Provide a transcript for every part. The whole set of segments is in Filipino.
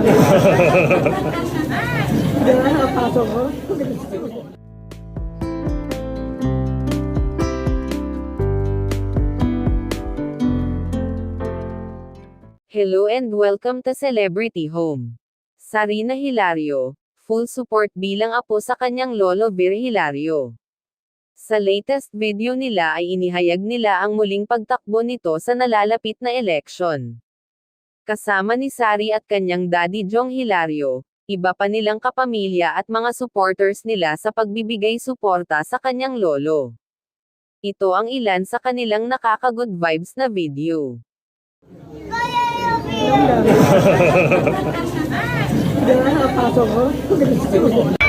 Hello and welcome to Celebrity Home. Sarina Hilario, full support bilang apo sa kanyang lolo Vir Hilario. Sa latest video nila ay inihayag nila ang muling pagtakbo nito sa nalalapit na eleksyon. Kasama ni Sari at kanyang daddy Jong Hilario, iba pa nilang kapamilya at mga supporters nila sa pagbibigay suporta sa kanyang lolo. Ito ang ilan sa kanilang nakaka-good vibes na video. Na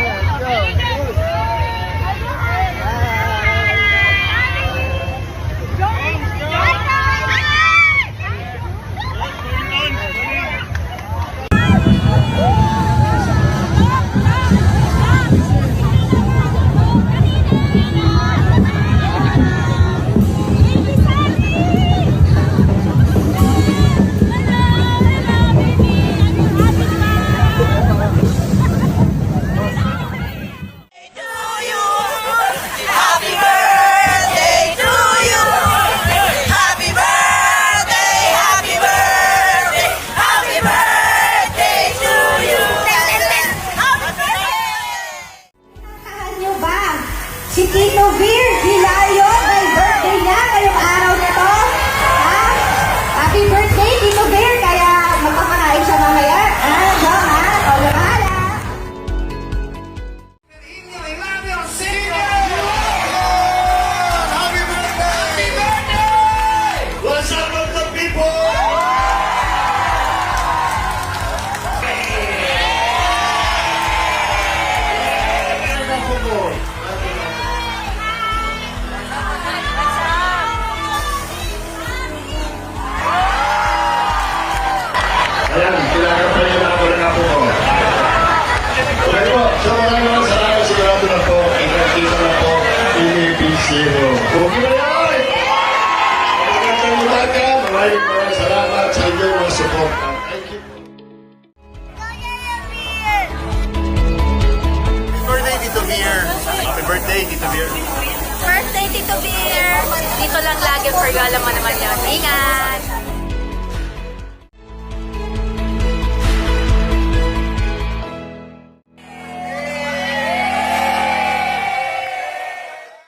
Si Tito Mo. Okay na! Magandang umaga, maraming maraming salamat sa inyong mga support. Thank you birthday, Tito Beer. Happy birthday, Tito Beer. Dito lang lagi, for gala mo naman yun. Ingat!